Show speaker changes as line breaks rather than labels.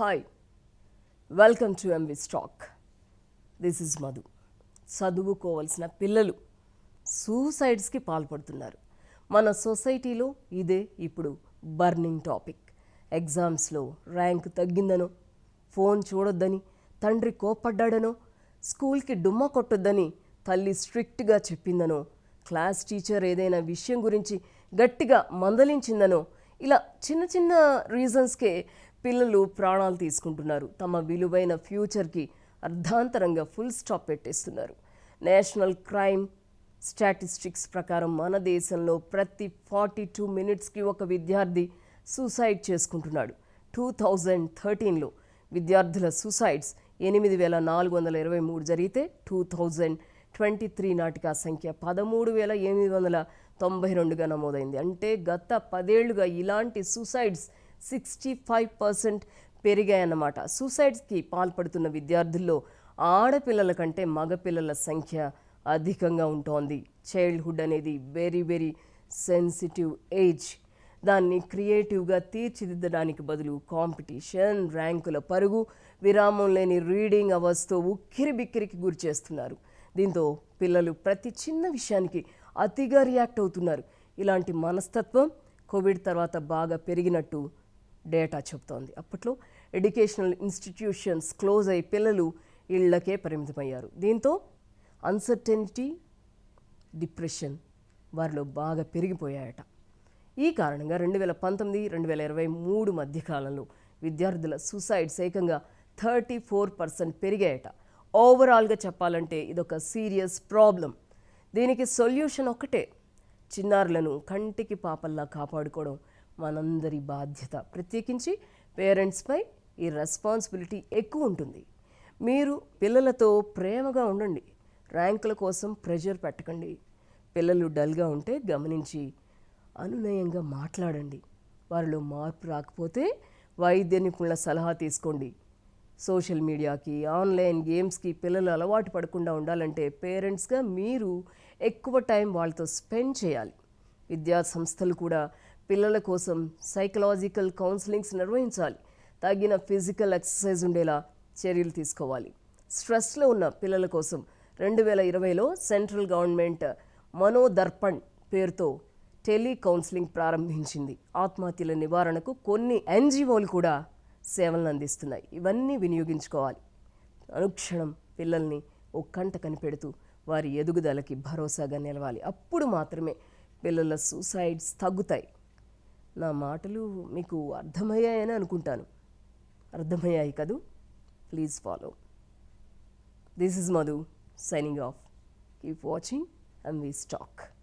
Hi welcome to M V stack this is Madhu చదువుకోవలసిన పిల్లలు సూసైడ్స్కి పాల్పడుతున్నారు. మన సొసైటీలో ఇదే ఇప్పుడు బర్నింగ్ టాపిక్. ఎగ్జామ్స్లో ర్యాంక్ తగ్గిందనో ఫోన్ చూడొద్దని తండ్రి కోప్పడ్డాడనో స్కూల్కి డుమ్మ కొట్టొద్దని తల్లి స్ట్రిక్ట్గా చెప్పిందనో క్లాస్ టీచర్ ఏదైనా విషయం గురించి గట్టిగా మందలించిందనో ఇలా చిన్న చిన్న రీజన్స్కే పిల్లలు ప్రాణాలు తీసుకుంటున్నారు. తమ విలువైన ఫ్యూచర్కి అర్ధాంతరంగా ఫుల్ స్టాప్ పెట్టేస్తున్నారు. నేషనల్ క్రైమ్ స్టాటిస్టిక్స్ ప్రకారం మన దేశంలో ప్రతి ఫార్టీ టూ మినిట్స్కి ఒక విద్యార్థి సూసైడ్ చేసుకుంటున్నాడు. టూ థౌజండ్ థర్టీన్లో విద్యార్థుల సూసైడ్స్ ఎనిమిది వేల నాలుగు వందల ఇరవై మూడు జరిగితే టూ థౌజండ్ ట్వంటీ త్రీ నాటికి ఆ సంఖ్య పదమూడు వేల ఎనిమిది వందల తొంభై రెండుగా నమోదైంది. అంటే గత పదేళ్ళుగా ఇలాంటి సూసైడ్స్ సిక్స్టీ ఫైవ్ పర్సెంట్ పెరిగాయన్నమాట. సూసైడ్స్కి పాల్పడుతున్న విద్యార్థుల్లో ఆడపిల్లల కంటే మగపిల్లల సంఖ్య అధికంగా ఉంటోంది. చైల్డ్హుడ్ అనేది వెరీ వెరీ సెన్సిటివ్ ఏజ్. దాన్ని క్రియేటివ్గా తీర్చిదిద్దడానికి బదులు కాంపిటీషన్ ర్యాంకుల పరుగు విరామం లేని రీడింగ్ అవర్స్తో ఉక్కిరి బిక్కిరికి గురి చేస్తున్నారు. దీంతో పిల్లలు ప్రతి చిన్న విషయానికి అతిగా రియాక్ట్ అవుతున్నారు. ఇలాంటి మనస్తత్వం కోవిడ్ తర్వాత బాగా పెరిగినట్టు డేటా చెబుతోంది. అప్పట్లో ఎడ్యుకేషనల్ ఇన్స్టిట్యూషన్స్ క్లోజ్ అయి పిల్లలు ఇళ్ళకే పరిమితమయ్యారు. దీంతో అన్సర్టెనిటీ డిప్రెషన్ వారిలో బాగా పెరిగిపోయాయట. ఈ కారణంగా రెండు వేల పంతొమ్మిది రెండు వేల ఇరవై మూడు మధ్యకాలంలో విద్యార్థుల సూసైడ్స్ ఏకంగా థర్టీ ఫోర్ పర్సెంట్ పెరిగాయట. ఓవరాల్గా చెప్పాలంటే ఇదొక సీరియస్ ప్రాబ్లం దీనికి సొల్యూషన్ ఒక్కటే. చిన్నారులను కంటికి పాపల్లా కాపాడుకోవడం మనందరి బాధ్యత. ప్రత్యేకించి పేరెంట్స్పై ఈ రెస్పాన్సిబిలిటీ ఎక్కువ ఉంటుంది. మీరు పిల్లలతో ప్రేమగా ఉండండి. ర్యాంకుల కోసం ప్రెషర్ పెట్టకండి. పిల్లలు డల్గా ఉంటే గమనించి అనునయంగా మాట్లాడండి. వారిలో మార్పు రాకపోతే వైద్య నిపుణుల సలహా తీసుకోండి. సోషల్ మీడియాకి ఆన్లైన్ గేమ్స్కి పిల్లలు అలవాటు పడకుండా ఉండాలంటే పేరెంట్స్గా మీరు ఎక్కువ టైం వాళ్ళతో స్పెండ్ చేయాలి. విద్యా సంస్థలు కూడా పిల్లల కోసం సైకలాజికల్ కౌన్సిలింగ్స్ నిర్వహించాలి. తగిన ఫిజికల్ ఎక్సర్సైజ్ ఉండేలా చర్యలు తీసుకోవాలి. స్ట్రెస్లో ఉన్న పిల్లల కోసం రెండు వేల ఇరవైలో సెంట్రల్ గవర్నమెంట్ మనోదర్పణ్ పేరుతో టెలి కౌన్సిలింగ్ ప్రారంభించింది. ఆత్మహత్యల నివారణకు కొన్ని ఎన్జిఓలు కూడా సేవలను అందిస్తున్నాయి. ఇవన్నీ వినియోగించుకోవాలి. అనుక్షణం పిల్లల్ని ఓ కంట కనిపెడుతూ వారి ఎదుగుదలకి భరోసాగా నిలవాలి. అప్పుడు మాత్రమే పిల్లల సూసైడ్స్ తగ్గుతాయి. నా మాటలు మీకు అర్థమయ్యాయని అనుకుంటాను. అర్థమయ్యాయి కదూ? Please follow. This is Madhu signing off. Keep watching and we stack.